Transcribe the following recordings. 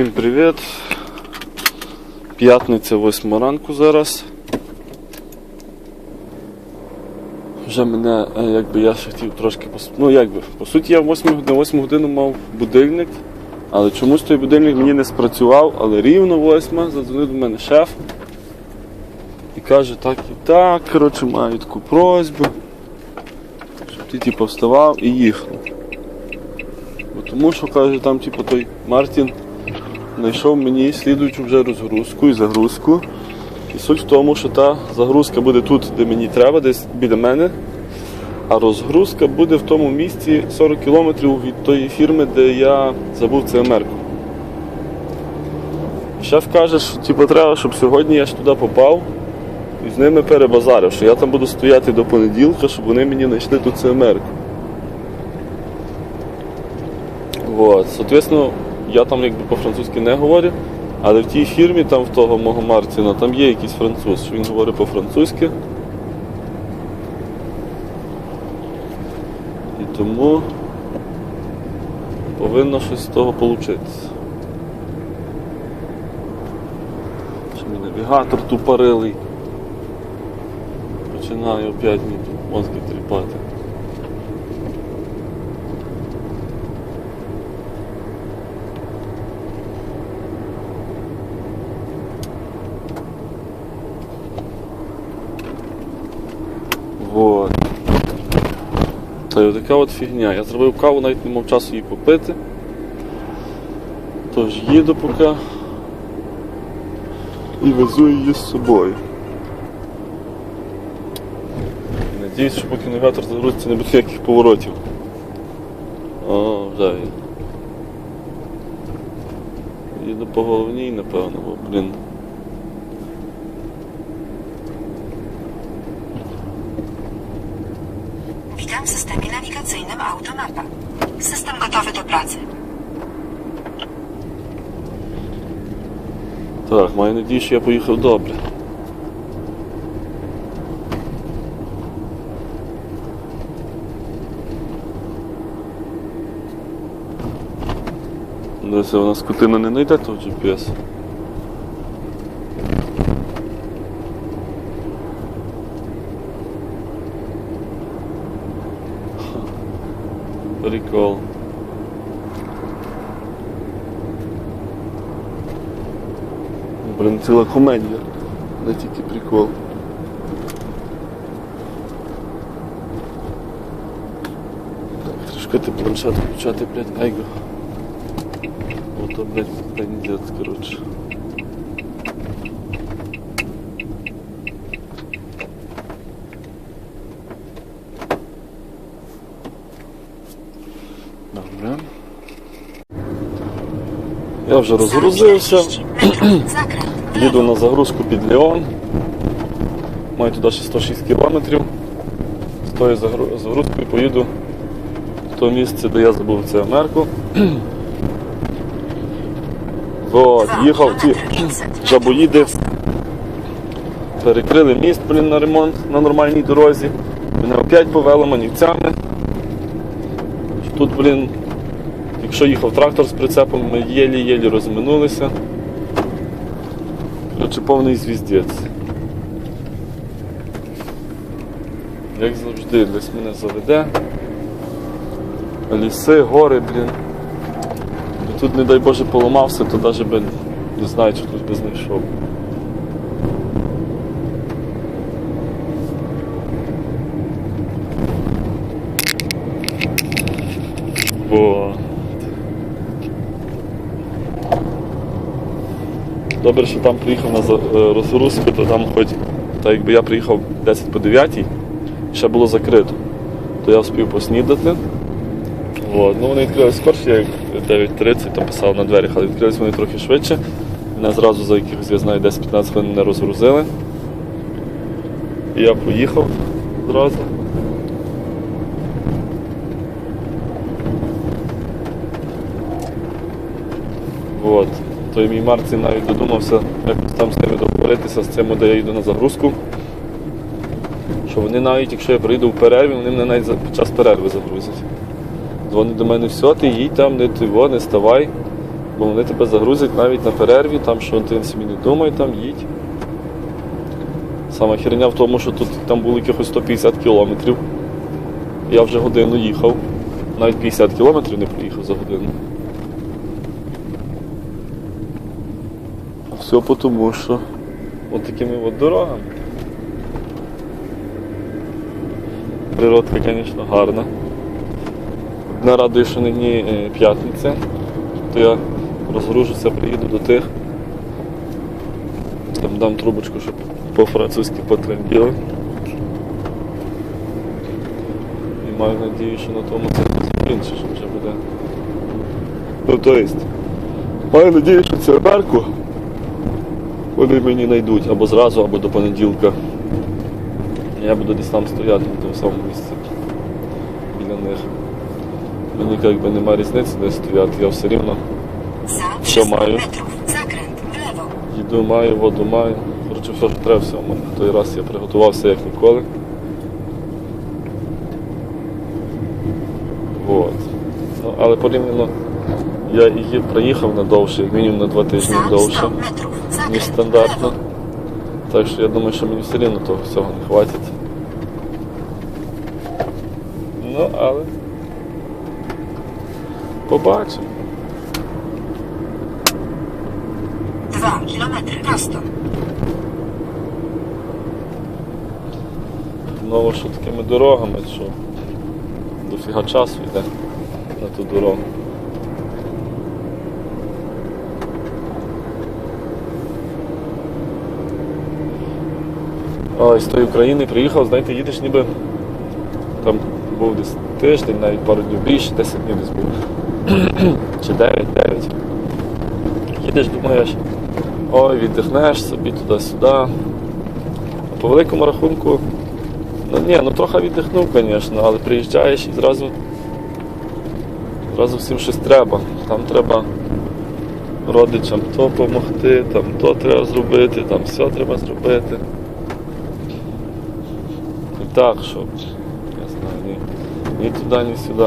Всім привіт. П'ятниця 8 ранку зараз. Вже мене, е, якби я ще хотів трошки пос... Ну якби, по суті, я в 8 годину, 8 годину мав будильник, але чомусь той будильник мені не спрацював, але рівно 8 задзвонив до мене шеф і каже, так і так, коротше, маю таку просьбу, щоб ти типу, вставав і їхав. Бо Тому що каже, там типу, той Мартін знайшов мені слідуючу вже розгрузку і загрузку. І суть в тому, що та загрузка буде тут, де мені треба, десь біля мене. А розгрузка буде в тому місці 40 кілометрів від тої фірми, де я забув ЦМР-ку. Шеф каже, що типу, треба, щоб сьогодні я ж туди попав і з ними перебазарив, що я там буду стояти до понеділка, щоб вони мені знайшли ту ЦМР-ку. Вот. Соответственно, я там якби по-французьки не говорю, але в тій фірмі, там в того мого Мартіна, там є якийсь француз, він говорить по-французьки. І тому повинно щось з того получитися. Що мій навігатор тупорилий. Починаю опять мені мозки тріпати. Вот. Та така от фігня. Я зробив каву, навіть не мав часу її попити. Тож їду поки і везу її з собою. Надіюсь, що поки навігатор загрузиться, не буде ніяких поворотів. О, вже є. Їду по головній, напевно, бо, блін. Systemie nawigacyjnym Automapa. System gotowy do pracy. Так, маю надію, що я поїхав добре. Десь у нас скотина не знайде того GPS. Прикол. Блин, ціла комедія, не тільки прикол. Так, трішки ти планшет включати, блядь, айго. Ото, блядь, пиздец, коротше. Я вже розгрузився. 40 metrów. Zakręt. w Їду на загрузку під Леон. Маю туди ще 106 кілометрів. З тою загру- загрузкою поїду в то місце, де я забув це Америку. Вот, Dwa їхав ті kilometry 500 metrów жабоїди, перекрили міст блін, на ремонт на нормальній дорозі. Мене опять повело манівцями. Тут, блін, якщо їхав трактор з прицепом, ми єлі-єлі розминулися. Коротше, повний звіздець. Як завжди, десь мене заведе. Ліси, гори, блін. Тут, не дай Боже, поламався, то навіть би не знаю, чи тут би знайшов. Бо... Добре, що там приїхав на е, розгрузку, то там хоч, так якби я приїхав 10 по 9, ще було закрито. То я встиг поснідати. От. Ну, вони відкрилися скорше, як 9.30 там писав на дверях, але відкрилися вони трохи швидше. Мене зразу за якихось, я знаю, 10-15 хвилин не розгрузили. І я поїхав зразу. От. Той мій Марцин навіть додумався якось там з ними договоритися з цим, де я йду на загрузку. Що вони навіть, якщо я прийду в перерві, вони мене навіть під час перерви загрузять. Дзвонить до мене, все, ти їдь там, не ти не ставай. Бо вони тебе загрузять навіть на перерві, там що ти собі не думай, там їдь. Сама херня в тому, що тут там було якихось 150 кілометрів. Я вже годину їхав. Навіть 50 кілометрів не проїхав за годину. Все тому, що от такими от дорогами. Природка, звісно, гарна. Одна радує, що нині е, п'ятниця, то я розгружуся, приїду до тих. Там дам трубочку, щоб по-французьки потренділи. І маю надію, що на тому це закінчиш вже буде. Ну то есть, маю надію, що цю мерку вони мені знайдуть або зразу, або до понеділка. Я буду десь там стояти на тому самому місці біля них. Мені якби немає різниці де стояти, я все рівно Za Co 300 mają? metrów zakręt w lewo. їду маю, воду маю. Коротше, все, що треба, все. Той раз я приготувався як ніколи. Вот. Ну, але порівняно я її проїхав на довше, мінімум на два тижні довше, 100 metrów ніж zakręt w стандартно. lewo. Так що я думаю, що мені все рівно того всього не хватить. Ну, але побачимо. 2 kilometry prosto. Знову що такими дорогами, що дофіга часу йде на ту дорогу. Ой, з тої України приїхав, знаєте, їдеш ніби там був десь тиждень, навіть пару днів більше, 10 днів десь був. Чи 9, 9. Їдеш, думаєш, ой, віддихнеш собі туди-сюди. А по великому рахунку Ну ні, ну трохи віддихнув, звісно, але приїжджаєш і зразу, зразу всім щось треба. Там треба родичам то допомогти, там то треба зробити, там все треба зробити. Так, що, я знаю, ні, ні сюди.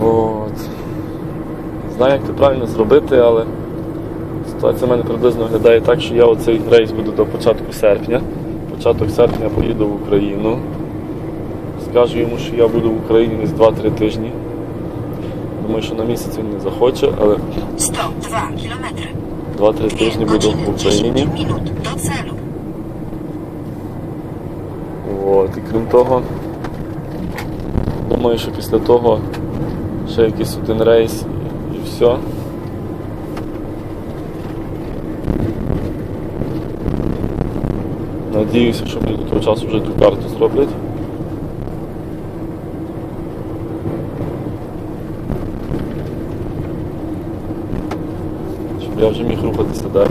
От. Не знаю, як це правильно зробити, але ситуація в мене приблизно виглядає так, що я оцей рейс буду до початку серпня. Початок серпня поїду в Україну. Скажу йому, що я буду в Україні десь 2-3 тижні. Думаю, що на місяць він не захоче, але 102 kilometry. 2-3 тижні буду в Україні. 10 minut do celu. От, і крім того, думаю, що після того ще якийсь один рейс і все. Надіюся, що мені до того часу вже ту карту зроблять. Щоб я вже міг рухатися далі.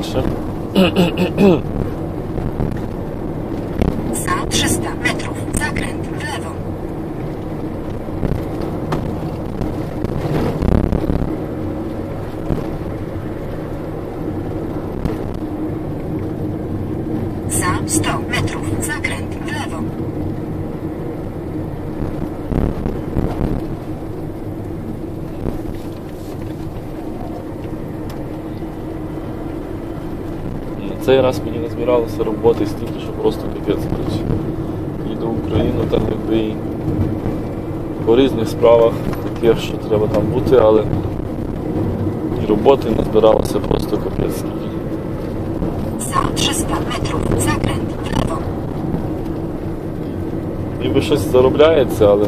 Цей раз мені не збиралося роботи стільки, що просто капець коротше. Їду в Україну, там якби і по різних справах таких, що треба там бути, але і роботи не збиралося просто капець скільки. Za 300 metrów zakręt w. Ніби щось заробляється, але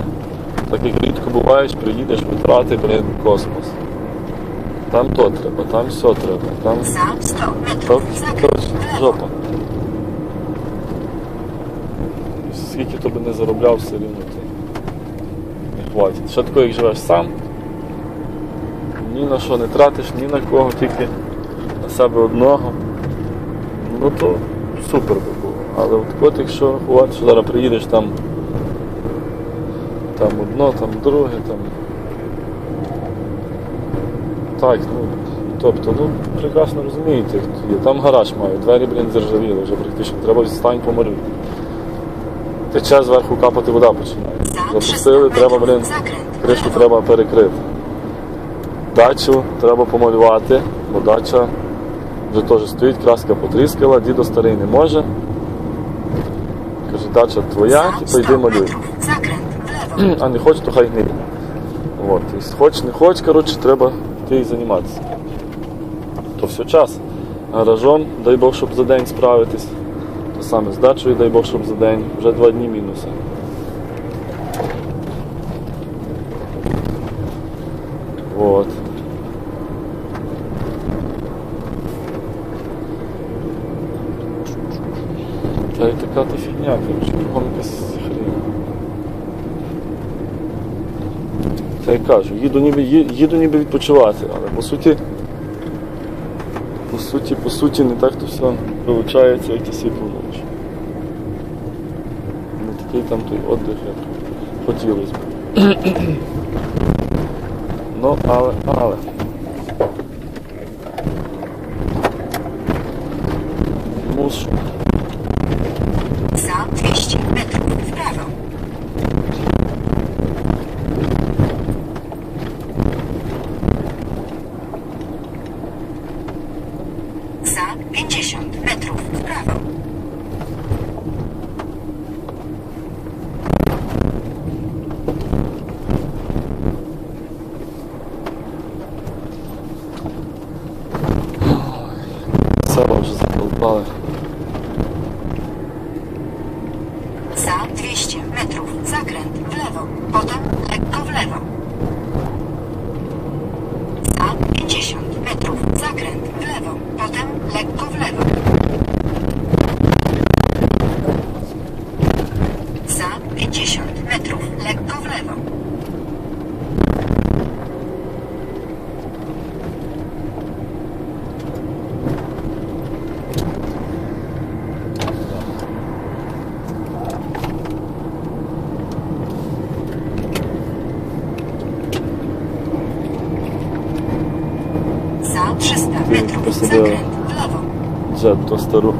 так як рідко буваєш, приїдеш, витрати, блін, космос. Там то треба, там все треба, там Za 100 то, lewo. жопа. Скільки то би не заробляв, все рівно то не хватить. Ще тако, як живеш сам, ні на що не тратиш, ні на кого, тільки на себе одного. Ну то супер би було. Але от, от якщо рахувати, що зараз приїдеш там там одно, там друге, там. Так, ну, тобто, ну, прекрасно розумієте. Там гараж маю, двері, блін, заржавіли вже практично, треба стань поморити. Тече зверху капати вода починає. Запустили, треба, блін, кришку треба перекрити. Дачу треба помалювати, бо дача вже теж стоїть, краска потріскала, дідо старий не може. Каже, дача твоя, За типу йди малюй. А не хочеш, то хай не. От, і хоч не хоч, коротше, треба йти і займатися. То все час. Гаражом, дай Бог, щоб за день справитись. То саме з дачею, дай Бог, щоб за день. Вже два дні мінуси. Вот. Та й така то фігня, кругом якась хрінь. Й кажу, їду ніби, їду ніби відпочивати, але по суті, по суті, по суті, не так то все виходить, як ти собі плануєш. Не такий там той отдих, як хотілося б. Ну, але, але. Złapałem. Za 200 metrów. Zakręt w lewo. Potem lekko w lewo. Za 50 metrów. Zakręt w lewo. Potem lekko w lewo. Za 50 metrów. Lekko w lewo. Lewo. Джет то стару.